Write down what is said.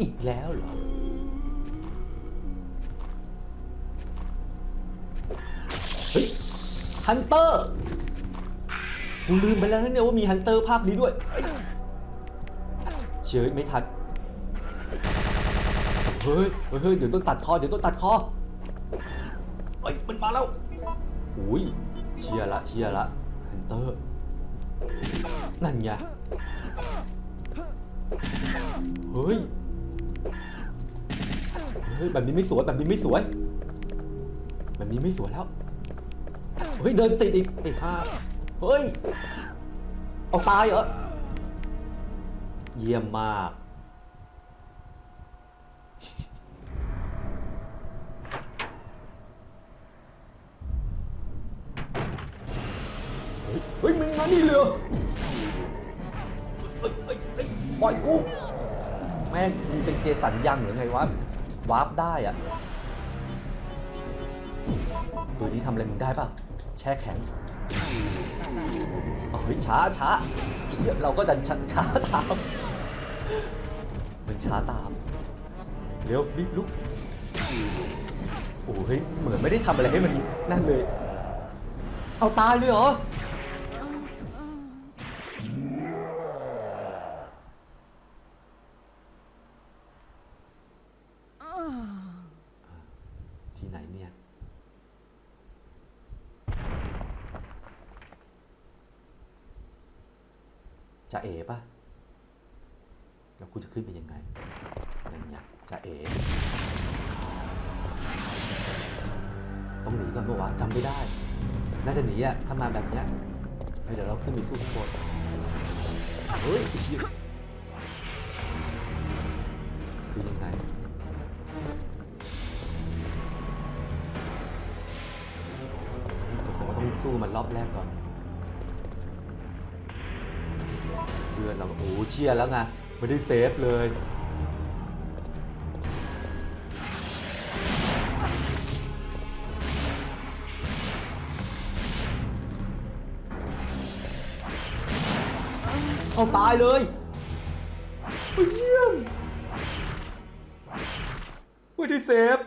อีกแล้วเหรอ เฮ้ย ฮันเตอร์ กูลืมไปแล้วนะเนี่ยว่ามีฮันเตอร์ภาคนี้ด้วย เฉยไม่ทัน เฮ้ย เฮ้ย เดี๋ยวต้องตัดคอ เดี๋ยวต้องตัดคอเฮ้ย มันมาแล้วอุ้ยเชียละเชียละฮันเตอร์ นั่นไง เฮ้ย เฮ้ย แบบนี้ไม่สวย แบบนี้ไม่สวย แบบนี้ไม่สวยแล้ว เฮ้ย เดินติดอีกไอ้ห่าเฮ้ย เอาตายเหรอ เยี่ยมมาก เฮ้ย มึงมานี่เลยเฮ้ยเฮ้ยเฮ้ยปล่อยกู แม่งมึงเป็นเจสันยังหรือไงวะวาร์ปได้อะดูนี่ทำอะไรมึงได้ป่ะ แช่แข็งเอเฮ้ยช้าช้าเเราก็ดันช้าช้าตามมันช้าตาม เร็วรีบลุกโอ้เฮ้ยเหมือนไม่ได้ทำอะไรให้มันนั่นเลย เอาตายเลยเหรอ ที่ไหนเนี่ย จะเอ๋ปะแล้วกูจะขึ้นไปยังไงนั่นไงจะเอ๋ต้องหนีก่อนเมื่อวะจำไม่ได้ น่าจะหนีอะถ้ามาแบบเนี้ยเดี๋ยวเราขึ้นไปสู้ข้างบนเฮ้ยไอ้เหี้ยคือยังไงผมว่าต้องสู้มันรอบแรกก่อน เดือนเราโอ้เชียร์แล้วไงไม่ได้เซฟเลยเอาตายเลยโอ้ยเยี่ยมไม่ได้เซฟ